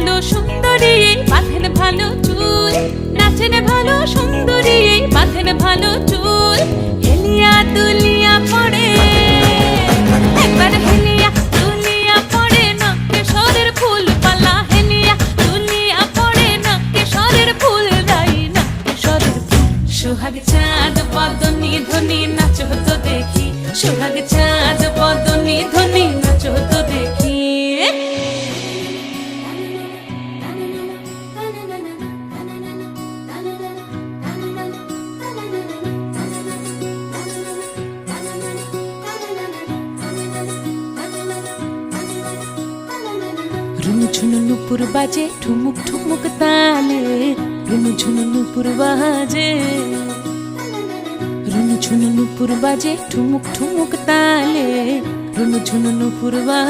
ভালো সুন্দরী বাঁধেন ভালো চুল। নাচেন ভালো সুন্দরী বাঁধেন ভালো চুল। হেলিয়া দুলিয়া পড়ে, একবার হেলিয়া দুলিয়া পড়ে নকে সরের ফুল পালা। হেলিয়া দুলিয়া পড়ে নকে সরের ফুল দাই নকে সরের ফুল। সোহাগ চাঁদ পদনি ধ্বনি নাচ হতো দেখি। সোহাগ চাঁদ রুনু নুপুর বাজে, ঠুমুক ঠুমুক তালে। রুনু ঝুনু নুপুর বাজে। রুনু নুপুর বাজে, ঠুমুক ঠুমুক তালে। রুনু নুপুর বাজে।